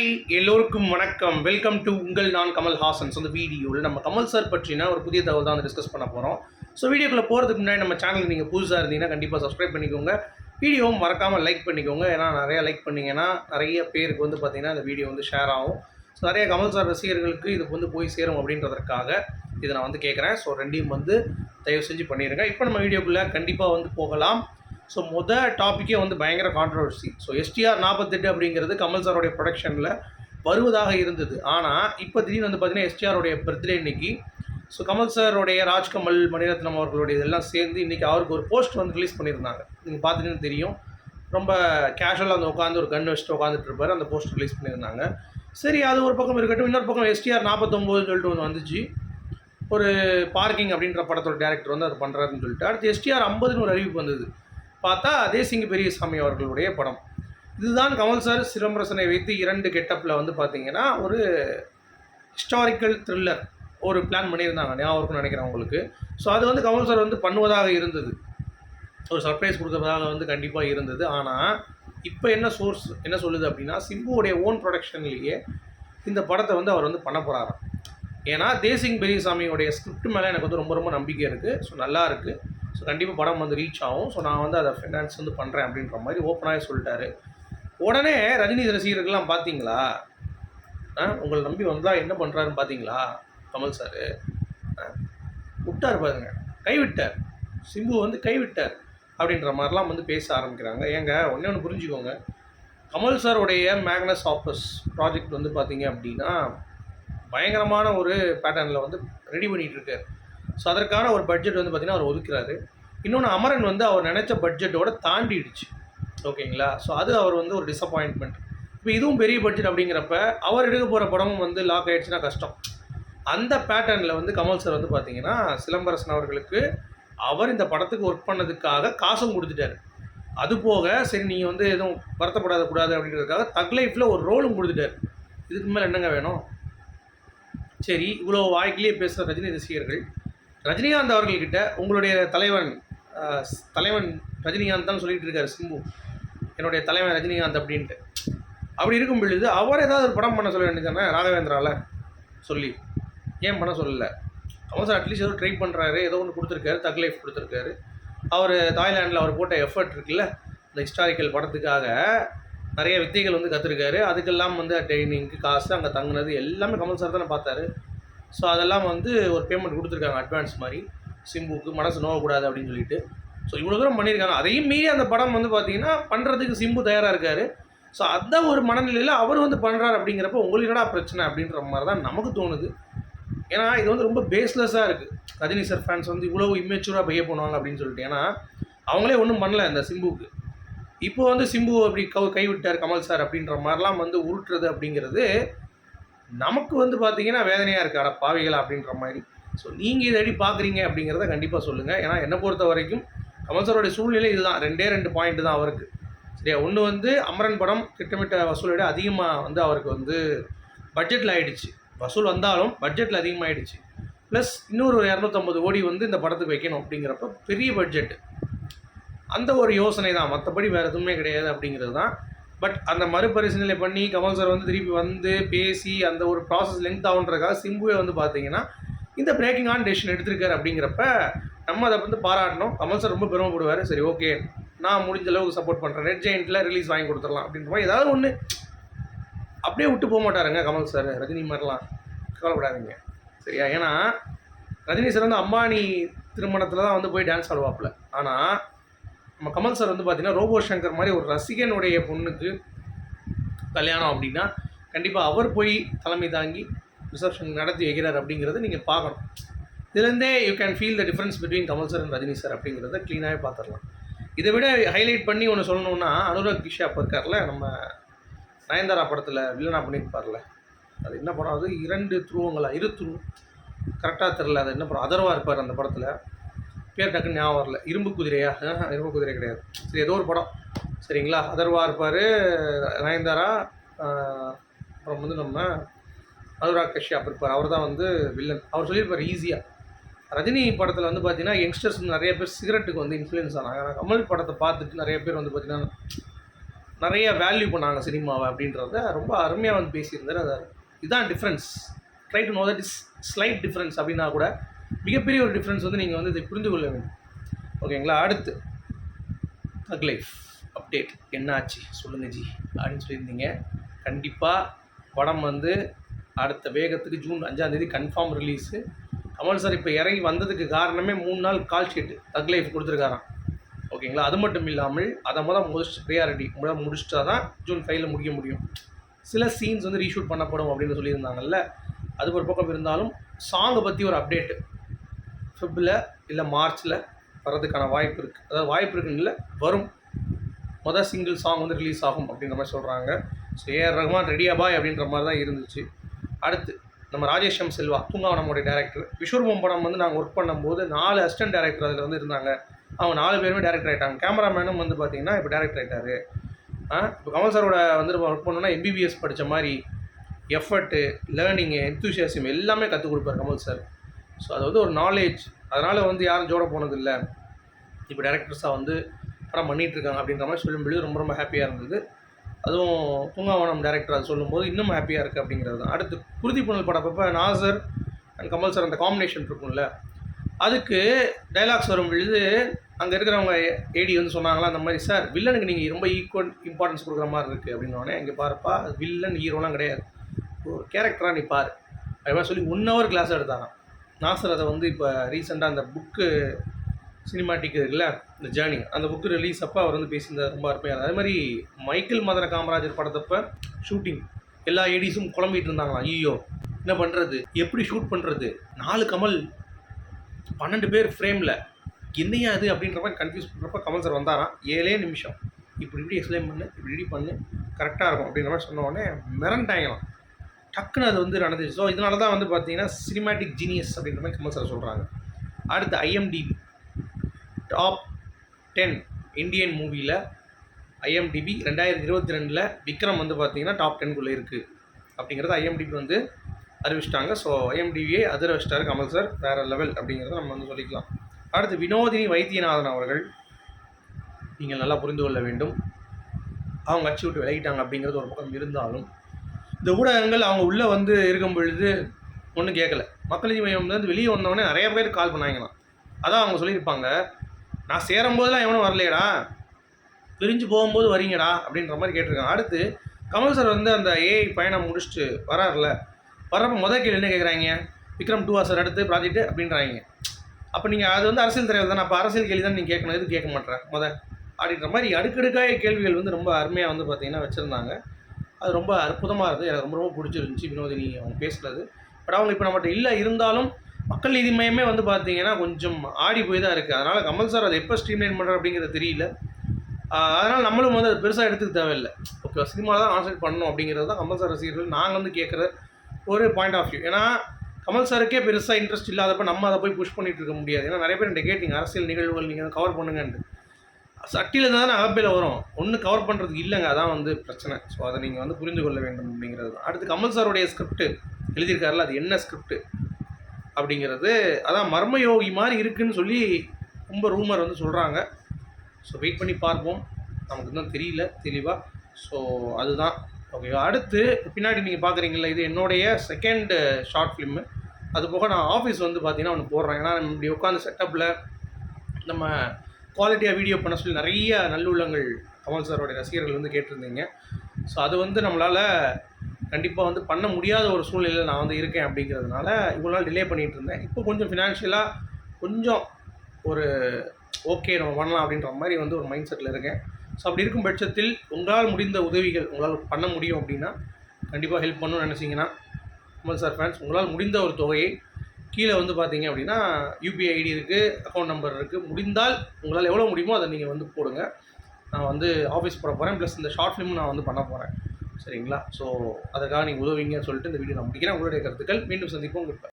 Hi எல்லோருக்கும் வணக்கம். Welcome to உங்கள் நான் கமல் ஹாசன்ஸ் அந்த வீடியோவில் நம்ம கமல் சார் பற்றின ஒரு புதிய தகவல் தான் டிஸ்கஸ் பண்ண போகிறோம் ஸோ வீடியோக்குள்ளே போகிறதுக்கு முன்னாடி நம்ம சேனலுக்கு நீங்கள் புதுசாக இருந்தீங்கன்னா கண்டிப்பாக சப்ஸ்கிரைப் பண்ணிக்கோங்க. வீடியோவும் மறக்காமல் லைக் பண்ணிக்கோங்க. ஏன்னா நிறையா லைக் பண்ணிங்கன்னா நிறைய பேருக்கு வந்து பார்த்திங்கன்னா இந்த வீடியோ வந்து ஷேர் ஆகும். ஸோ நிறைய கமல் சார் ரசிகர்களுக்கு இது வந்து போய் சேரும் அப்படின்றதற்காக இதை நான் வந்து கேட்குறேன் ஸோ ரெண்டையும் வந்து தயவு செஞ்சு பண்ணிடுங்க இப்போ நம்ம வீடியோக்குள்ளே கண்டிப்பாக வந்து போகலாம். ஸோ முத டாப்பிக்கே வந்து பயங்கர கான்ட்ரவர்சி ஸோ எஸ்டிஆர் நாற்பத்தெட்டு அப்படிங்கிறது கமல் சாரோடைய ப்ரொடக்ஷனில் வருவதாக இருந்தது. ஆனால் இப்போ திடீர்னு வந்து பார்த்தீங்கன்னா எஸ்டிஆருடைய பர்த்டே இன்னைக்கு ஸோ கமல் சாரோடைய ராஜ்கமல் மணிரத்னம் அவர்களுடைய இதெல்லாம் சேர்ந்து இன்றைக்கி அவருக்கு ஒரு போஸ்ட் வந்து ரிலீஸ் பண்ணியிருந்தாங்க. நீங்கள் பார்த்துட்டீங்கன்னு தெரியும். ரொம்ப கேஷுவலாக அந்த உட்காந்து ஒரு கன் வச்சுட்டு உட்காந்துட்டு இருப்பார். அந்த போஸ்ட் ரிலீஸ் பண்ணியிருந்தாங்க. சரி அது ஒரு பக்கம் இருக்கட்டும். இன்னொரு பக்கம் எஸ்டிஆர் நாற்பத்தொம்போதுன்னு சொல்லிட்டு ஒன்று வந்துச்சு. ஒரு பார்க்கிங் அப்படின்ற படத்தோட டேரக்டர் வந்து அது பண்ணுறாருன்னு சொல்லிட்டு அடுத்து எஸ்டிஆர் ஐம்பதுன்னு ஒரு அறிவிப்பு வந்தது. பார்த்தா தேசிங்க பெரியசாமி அவர்களுடைய படம். இதுதான் கமல் சார் சிலம்பரசனை வைத்து இரண்டு கெட்டப்பில் வந்து பார்த்தீங்கன்னா ஒரு ஹிஸ்டாரிக்கல் த்ரில்லர் ஒரு பிளான் பண்ணியிருந்தாங்க. ஞாபகம் நினைக்கிறேன் உங்களுக்கு. ஸோ அது வந்து கமல் சார் வந்து பண்ணுவதாக இருந்தது. ஒரு சர்ப்ரைஸ் கொடுக்கறதாக வந்து கண்டிப்பாக இருந்தது. ஆனால் இப்போ என்ன சோர்ஸ் என்ன சொல்லுது அப்படின்னா சிம்புவோடைய ஓன் ப்ரொடக்ஷன்லேயே இந்த படத்தை வந்து அவர் வந்து பண்ண போகிறாராம் ஏன்னா தேசிங் பெரியசாமியோடைய ஸ்கிரிப்ட் மேலே எனக்கு வந்து ரொம்ப ரொம்ப நம்பிக்கை இருக்குது ஸோ நல்லா இருக்குது ஸோ கண்டிப்பாக படம் வந்து ரீச் ஆகும். ஸோ நான் வந்து அதை ஃபினான்ஸ் வந்து பண்ணுறேன் அப்படின்ற மாதிரி ஓப்பனாகவே சொல்லிட்டாரு. உடனே ரஜினி ரசிகர்கள்லாம் பார்த்தீங்களா? ஆ உங்களை நம்பி வந்தால் என்ன பண்ணுறாருன்னு பார்த்தீங்களா? கமல் சார் விட்டார் பாருங்க. கைவிட்டார். சிம்பு வந்து கைவிட்டார் அப்படின்ற மாதிரிலாம் வந்து பேச ஆரம்பிக்கிறாங்க. ஏங்க ஒன்றே ஒன்று புரிஞ்சுக்கோங்க. கமல் சாருடைய மேக்னஸ் ஆப்பஸ் ப்ராஜெக்ட் வந்து பார்த்தீங்க அப்படின்னா பயங்கரமான ஒரு பேட்டர்னில் வந்து ரெடி பண்ணிகிட்ருக்காரு ஸோ அதற்கான ஒரு பட்ஜெட் வந்து பார்த்திங்கன்னா அவர் ஒதுக்குறாரு. இன்னொன்று அமரன் வந்து அவர் நினச்ச பட்ஜெட்டோட தாண்டிடுச்சு. ஓகேங்களா? ஸோ அது அவர் வந்து ஒரு டிசப்பாயின்ட்மெண்ட் இப்போ இதுவும் பெரிய பட்ஜெட் அப்படிங்கிறப்ப அவர் எடுக்க போகிற படமும் வந்து லாக் ஆகிடுச்சுன்னா கஷ்டம். அந்த பேட்டர்னில் வந்து கமல் சார் வந்து பார்த்தீங்கன்னா சிலம்பரசன் அவர்களுக்கு அவர் இந்த படத்துக்கு ஒர்க் பண்ணதுக்காக காசும் கொடுத்துட்டாரு. அது போக சரி நீங்கள் வந்து எதுவும் வருத்தப்படாத கூடாது அப்படின்றதுக்காக தக் லைஃப்பில் ஒரு ரோலும் கொடுத்துட்டார். இதுக்கு மேலே என்னங்க வேணும்? சரி இவ்வளோ வாய்க்கிலேயே பேசுகிற ரஜினி ரசிகர்கள் ரஜினிகாந்த் அவர்கள்கிட்ட உங்களுடைய தலைவன் தலைவன் ரஜினிகாந்த் தான் சொல்லிகிட்டு இருக்காரு சிம்பு. என்னுடைய தலைவன் ரஜினிகாந்த் அப்படின்ட்டு. அப்படி இருக்கும் பொழுது அவர் ஏதாவது ஒரு படம் பண்ண சொல்ல வேண்டியதானே ராகவேந்திராவில் சொல்லி. ஏன் பண்ண சொல்லலை? கமல் சார் அட்லீஸ்ட் ஏதோ ட்ரை பண்ணுறாரு ஏதோ ஒன்று கொடுத்துருக்காரு தக் லைஃப் கொடுத்துருக்காரு. அவர் தாய்லாண்டில் அவர் போட்ட எஃபர்ட் இருக்குல்ல இந்த ஹிஸ்டாரிக்கல் படத்துக்காக நிறைய வித்தைகள் வந்து கற்றுருக்காரு அதுக்கெல்லாம் வந்து ட்ரைனிங்க்கு காசு அங்கே தங்குனது எல்லாமே கமல் சார் தானே பார்த்தாரு. ஸோ அதெல்லாம் வந்து ஒரு பேமெண்ட் கொடுத்துருக்காங்க அட்வான்ஸ் மாதிரி. சிம்புக்கு மனசு நோகக்கூடாது அப்படின்னு சொல்லிட்டு. ஸோ இவ்வளோ தூரம் பண்ணியிருக்காங்க. அதையும் மீறி அந்த படம் வந்து பார்த்தீங்கன்னா பண்ணுறதுக்கு சிம்பு தயாராக இருக்கார். ஸோ அந்த ஒரு மனநிலையில் அவர் வந்து பண்ணுறாரு அப்படிங்கிறப்ப உங்களுக்கு என்னடா பிரச்சனை அப்படின்ற மாதிரி தான் நமக்கு தோணுது. ஏன்னா இது வந்து ரொம்ப பேஸ்லெஸ்ஸாக இருக்குது ரஜினி சார் ஃபேன்ஸ் வந்து இவ்வளோ இம்மெச்சூராக பைய பண்ணுவாங்க அப்படின்னு சொல்லிட்டு. ஏன்னா அவங்களே ஒன்றும் பண்ணல இந்த சிம்புக்கு இப்போ வந்து சிம்பு அப்படி கவு கைவிட்டார் கமல் சார் அப்படின்ற மாதிரிலாம் வந்து உருட்டுறது அப்படிங்கிறது நமக்கு வந்து பார்த்தீங்கன்னா வேதனையாக இருக்குது அட பாவிகளா அப்படின்ற மாதிரி. ஸோ நீங்கள் இதை அடி பார்க்குறீங்க அப்படிங்கிறத கண்டிப்பாக சொல்லுங்கள் ஏன்னா என்னை பொறுத்த வரைக்கும் கமல் சாரோடைய சூழ்நிலை இதுதான். ரெண்டே ரெண்டு பாயிண்ட் தான் அவருக்கு. சரியா? ஒன்று வந்து அமரன் படம் திட்டமிட்ட வசூலை விட அதிகமாக வந்து அவருக்கு வந்து பட்ஜெட்டில் ஆகிடுச்சு வசூல் வந்தாலும் பட்ஜெட்டில் அதிகமாகிடுச்சு ப்ளஸ் இன்னொரு ஒரு இரநூத்தம்பது கோடி வந்து இந்த படத்துக்கு வைக்கணும் அப்படிங்கிறப்ப பெரிய பட்ஜெட் அந்த ஒரு யோசனை தான். மற்றபடி வேறு எதுவுமே கிடையாது அப்படிங்கிறது தான். பட் அந்த மறுபரிசீலனை பண்ணி கமல் சார் வந்து திருப்பி வந்து பேசி அந்த ஒரு ப்ராசஸ் லென்த் ஆகுன்றக்காக சிம்புவே வந்து பார்த்தீங்கன்னா இந்த பிரேக்கிங் ஆன் டெசிஷன் எடுத்திருக்காரு அப்படிங்கிறப்ப நம்ம அதை வந்து பாராட்டணும். கமல் சார் ரொம்ப பெருமைப்படுவார். சரி ஓகே நான் முடிஞ்ச அளவுக்கு சப்போர்ட் பண்ணுறேன் ரெட் ஜெயிண்டில் ரிலீஸ் வாங்கி கொடுத்துடலாம் அப்படின்ற மாதிரி ஏதாவது ஒன்று அப்படியே விட்டு போக மாட்டாருங்க கமல் சார். ரஜினி மாதிரிலாம் கவலைப்படாதீங்க. சரியா? ஏன்னா ரஜினி சார் வந்து அம்பானி திருமணத்தில் தான் வந்து போய் டான்ஸ் ஆடுவாப்புல. ஆனால் நம்ம கமல் சார் வந்து பார்த்தீங்கன்னா ரோபோ சங்கர் மாதிரி ஒரு ரசிகனுடைய பொண்ணுக்கு கல்யாணம் அப்படின்னா கண்டிப்பாக அவர் போய் தலைமை தாங்கி ரிசப்ஷன் நடத்தி வைக்கிறார் அப்படிங்கிறத நீங்கள் பார்க்கணும். இதுலேருந்தே you can feel the difference between Kamal sir and Rajini sir அப்படிங்கிறத க்ளீனாகவே பார்த்துடலாம். இதை விட ஹைலைட் பண்ணி ஒன்று சொல்லணுன்னா அனுராக் கிஷா இப்போ இருக்கார்ல நம்ம நயன்தாரா படத்தில் வில்லனா பண்ணியிருப்பார்ல. அது என்ன படம்? அது இரண்டு துருவங்களா? இரு துருவம் கரெக்டாக தெரில அது என்ன படம்? அதர்வா இருப்பார் அந்த படத்தில். பேர் டக்குன்னு ஞாபகம் வரல. இரும்பு குதிரையா? இரும்பு குதிரை கிடையாது. சரி ஏதோ ஒரு படம். சரிங்களா? அதர்வா இருப்பார் நயன்தாரா அப்புறம் வந்து நம்ம அனுராக் கஷ்யப் இருப்பார். அவர் தான் வந்து வில்லன் அவர் சொல்லியிருப்பார் ஈஸியாக ரஜினி படத்தில் வந்து பார்த்தீங்கன்னா யங்ஸ்டர்ஸ் நிறைய பேர் சிகரெட்டுக்கு வந்து இன்ஃப்ளூயன்ஸ் ஆனாங்க. ஆனால் கமல் படத்தை பார்த்துட்டு நிறைய பேர் வந்து பார்த்தீங்கன்னா நிறைய வேல்யூ பண்ணாங்க சினிமாவை அப்படின்றத ரொம்ப அருமையாக வந்து பேசியிருந்தார். அது இதுதான் difference try to know that is slight difference அப்படின்னா கூட மிகப்பெரிய ஒரு டிஃப்ரென்ஸ் வந்து நீங்கள் வந்து இதை புரிந்து கொள்ள வேண்டும். ஓகேங்களா அடுத்து தக் லைஃப் அப்டேட் என்னாச்சு? சொல்லுங்கள் ஜி. அப்படின்னு சொல்லியிருந்தீங்க. கண்டிப்பாக படம் வந்து அடுத்த வேகத்துக்கு ஜூன் அஞ்சாந்தேதி கன்ஃபார்ம் ரிலீஸு கமல் சார் இப்போ இறங்கி வந்ததுக்கு காரணமே மூணு நாள் கால் ஷீட்டு தக் லைஃப் கொடுத்துருக்காராம். ஓகேங்களா அது மட்டும் இல்லாமல் அதை முதல் முடிச்சு ப்ரியாரிட்டி முதல் முடிச்சிட்டா தான் ஜூன் ஃபைவ்ல முடிக்க முடியும். சில சீன்ஸ் வந்து ரீஷூட் பண்ணப்படும் அப்படின்னு சொல்லியிருந்தாங்கல்ல. அது ஒரு பக்கம் இருந்தாலும் சாங்கை பற்றி ஒரு அப்டேட்டு ஃபிப்பில் இல்லை மார்ச்சில் வர்றதுக்கான வாய்ப்பு இருக்குது அதாவது வாய்ப்பு இருக்குன்னு இல்லை வரும். மொதல் சிங்கிள் சாங் வந்து ரிலீஸ் ஆகும் அப்படின்ற மாதிரி சொல்கிறாங்க ஸோ ஏஆர் ரஹ்மான் ரெடியா பாய் அப்படின்ற மாதிரி தான் இருந்துச்சு. அடுத்து நம்ம ராஜேஷம் செல்வா தூங்காவனமுடைய டேரக்டர் விஸ்வரூபம் படம் வந்து நாங்கள் ஒர்க் பண்ணும்போது நாலு அசிஸ்டன்ட் டேரக்டர் அதில் வந்து இருந்தாங்க. அவங்க நாலு பேருமே டேரக்டர் ஆகிட்டாங்க கேமராமேனும் வந்து பார்த்தீங்கன்னா இப்போ டேரக்டர் ஆகிட்டாரு இப்போ கமல் சாரோட வந்து நம்ம ஒர்க் பண்ணோன்னா எம்பிபிஎஸ் படித்த மாதிரி எஃபர்ட்டு லேர்னிங்கு எந்தூசியாசம் எல்லாமே கற்றுக் கொடுப்பார் கமல் சார் ஸோ அது வந்து ஒரு நாலேஜ் அதனால் வந்து யாரும் ஜோட போனதில்லை. இப்போ டேரக்டர்ஸாக வந்து படம் பண்ணிகிட்ருக்காங்க அப்படின்ற மாதிரி சொல்லும்போது ரொம்ப ரொம்ப ஹாப்பியாக இருந்தது. அதுவும் பூங்காவனம் டேரக்டர் அது சொல்லும்போது இன்னும் ஹாப்பியாக இருக்குது அப்படிங்கிறது தான். அடுத்து குருதி புனல் படப்போ நாசர் அண்ட் கமல் சார் அந்த காம்பினேஷன் இருக்கும்ல. அதுக்கு டைலாக்ஸ் வரும் பொழுது அங்கே இருக்கிறவங்க ஏடி வந்து சொன்னாங்களா அந்த மாதிரி சார் வில்லனுக்கு நீங்கள் ரொம்ப ஈக்குவல் இம்பார்ட்டன்ஸ் கொடுக்குற மாதிரி இருக்குது அப்படின்னோடனே இங்கே பாருப்பா வில்லன் ஹீரோலாம் கிடையாது. ஒரு கேரக்டராக நீ பாரு. அது மாதிரி சொல்லி ஒன் ஹவர் கிளாஸ் எடுத்தாராம். நாசர் அதை வந்து இப்போ ரீசெண்டாக அந்த புக்கு சினிமாட்டிக் இருக்குல்ல இந்த ஜேர்னி அந்த புக்கு ரிலீஸ் அப்போ அவர் வந்து பேசியிருந்தார் ரொம்ப அருமையாக அதே மாதிரி மைக்கேல் மதன காமராஜர் படத்தப்ப ஷூட்டிங் எல்லா ஏடிஸும் குழம்பிட்டு இருந்தாங்களாம். ஐயோ என்ன பண்ணுறது எப்படி ஷூட் பண்ணுறது நாலு கமல் பன்னெண்டு பேர் ஃப்ரேமில் என்னையா அது அப்படின்ற மாதிரி கன்ஃபியூஸ் பண்ணுறப்ப கமல் சார் வந்தாராம். ஏழே நிமிஷம். இப்படி இப்படி எக்ஸ்பிளைன் பண்ணு இப்படி இப்படி பண்ணு கரெக்டாக இருக்கும் அப்படின்ற மாதிரி சொன்ன உடனே மிரண்டாங்களாம். டக்குன்னு அது வந்து நடந்துச்சு. ஸோ இதனால தான் வந்து பார்த்தீங்கன்னா சினிமாட்டிக் ஜீனியஸ் அப்படின்ற மாதிரி கமல் சார் சொல்கிறாங்க அடுத்து ஐஎம்டிபி டாப் டென் இந்தியன் மூவியில் ஐஎம்டிபி ரெண்டாயிரத்தி இருபத்தி ரெண்டில் விக்ரம் வந்து பார்த்தீங்கன்னா டாப் டென்குள்ளே இருக்குது அப்படிங்கிறது ஐஎம்டிபி வந்து அறிவிச்சிட்டாங்க. ஸோ ஐஎம்டிவியை அதிர வச்சிட்டாரு கமல் சார் வேறு லெவல் அப்படிங்கிறத நம்ம வந்து சொல்லிக்கலாம். அடுத்து வினோதினி வைத்தியநாதன் அவர்கள். நீங்கள் நல்லா புரிந்து கொள்ள வேண்டும். அவங்க அச்சு விட்டு விலகிட்டாங்க அப்படிங்கிறது ஒரு பக்கம் இருந்தாலும் இந்த ஊடகங்கள் அவங்க உள்ளே வந்து இருக்கும் பொழுது ஒன்றும் கேட்கல மக்கள் நீதி மையம் வந்து வெளியே வந்தவொடனே நிறைய பேர் கால் பண்ணாங்களாம். அதான் அவங்க சொல்லியிருப்பாங்க. நான் சேரும்போதெல்லாம் எவனும் வரலையடா. பிரிஞ்சு போகும்போது வரீங்கடா அப்படின்ற மாதிரி கேட்டிருக்காங்க. அடுத்து கமல் சார் வந்து அந்த ஏஐ பயணம் முடிச்சுட்டு வராருல. வர்றப்ப முதல் கேள்வி என்ன கேட்குறாங்க விக்ரம் டூ சார் அடுத்து ப்ராஜெக்ட் அப்படின்றாங்க. அப்போ நீங்கள் அது வந்து அரசியல் தலைவர் தானே அப்போ அரசியல் கேள்வி தான் நீங்கள் கேட்கணும். எது கேட்க மாட்டேறேன் முத அப்படின்ற மாதிரி அடுக்கடுக்காய கேள்விகள் வந்து ரொம்ப அருமையாக வந்து பார்த்தீங்கன்னா வச்சுருந்தாங்க. அது ரொம்ப அற்புதமாக இருந்தது. எனக்கு ரொம்ப ரொம்ப பிடிச்சிருந்துச்சி வினோதினி அவங்க பேசுனது. பட் அவங்க இப்போ நம்மகிட்ட இல்லை இருந்தாலும் மக்கள் நீதி மையமே வந்து பார்த்தீங்கன்னா கொஞ்சம் ஆடி போய் தான் இருக்குது அதனால் கமல் சார் அதை எப்போ ஸ்ட்ரீம்லைன் பண்ணுறாரு அப்படிங்கிறது தெரியல. அதனால் நம்மளும் வந்து அது பெருசாக எடுத்துக்க தேவையில்லை. ஓகே சினிமாவில் தான் கான்சென்ட் பண்ணணும் அப்படிங்கிறது தான் கமல் சார் ரசிகர்கள் நாங்கள் வந்து கேட்குற ஒரு பாயிண்ட் ஆஃப் வியூ ஏன்னா கமல் சாருக்கே பெருசாக இன்ட்ரெஸ்ட் இல்லாதப்ப நம்ம அதை போய் புஷ் பண்ணிட்டு இருக்க முடியாது. ஏன்னா நிறைய பேர் என்கிட்ட கேட்டிங்க அரசியல் நிகழ்வுகள் நீங்கள் கவர் பண்ணுங்கன்ட்டு. சட்டியில் தானே அகப்பையில் வரும். ஒன்று கவர் பண்ணுறதுக்கு இல்லைங்க. அதான் வந்து பிரச்சனை. ஸோ அதை நீங்கள் வந்து புரிந்து கொள்ள வேண்டும் அப்படிங்கிறது தான். அடுத்து கமல் சாருடைய ஸ்கிரிப்ட் எழுதியிருக்காருல அது என்ன ஸ்கிரிப்ட் அப்படிங்கிறது. அதான் மர்மயோகி மாதிரி இருக்குன்னு சொல்லி ரொம்ப ரூமர் வந்து சொல்கிறாங்க ஸோ வெயிட் பண்ணி பார்ப்போம். நமக்கு தான் தெரியல தெளிவாக ஸோ அதுதான். ஓகே அடுத்து பின்னாடி நீங்கள் பார்க்குறீங்களா இது என்னுடைய செகண்ட் ஷார்ட் ஃபிலிம்மு அது போக நான் ஆஃபீஸ் வந்து பார்த்தீங்கன்னா ஒன்று போடுறேன். ஏன்னா இப்படி உட்காந்து செட்டப்பில் நம்ம குவாலிட்டியாக வீடியோ பண்ண சொல்லி நிறைய நல்லுள்ளங்கள் கமல் சாரோடைய ரசிகர்கள் வந்து கேட்டிருந்தீங்க. ஸோ அது வந்து நம்மளால் கண்டிப்பாக வந்து பண்ண முடியாத ஒரு சூழ்நிலையில் நான் வந்து இருக்கேன் அப்படிங்கிறதுனால இவ்வளோ நாள் டிலே பண்ணிகிட்டு இருந்தேன். இப்போ கொஞ்சம் ஃபினான்ஷியலாக கொஞ்சம் ஒரு ஓகே நம்ம பண்ணலாம் அப்படின்ற மாதிரி வந்து ஒரு மைண்ட் செட்டில் இருக்கேன். ஸோ அப்படி இருக்கும் பட்சத்தில் உங்களால் முடிந்த உதவிகள் உங்களால் பண்ண முடியும் அப்படின்னா கண்டிப்பாக ஹெல்ப் பண்ணணும்னு நினச்சிங்கன்னா கமல் சார் ஃபேன்ஸ் உங்களால் முடிந்த ஒரு தொகையை கீழே வந்து பார்த்தீங்க அப்படின்னா யூபிஐ ஐடி இருக்குது அக்கௌண்ட் நம்பர் இருக்குது முடிந்தால் உங்களால் எவ்வளோ முடியுமோ அதை நீங்கள் வந்து போடுங்க. நான் வந்து ஆஃபீஸ் போட போகிறேன் ப்ளஸ் இந்த ஷார்ட் ஃபிலிம் நான் வந்து பண்ண போகிறேன் சரிங்களா? ஸோ அதுக்காக நீங்கள் உதவிங்கன்னு சொல்லிட்டு இந்த வீடியோ நான் முடிக்கிறேன். உங்களுடைய கருத்துக்கள். மீண்டும் சந்திப்போம். கொடுப்பேன்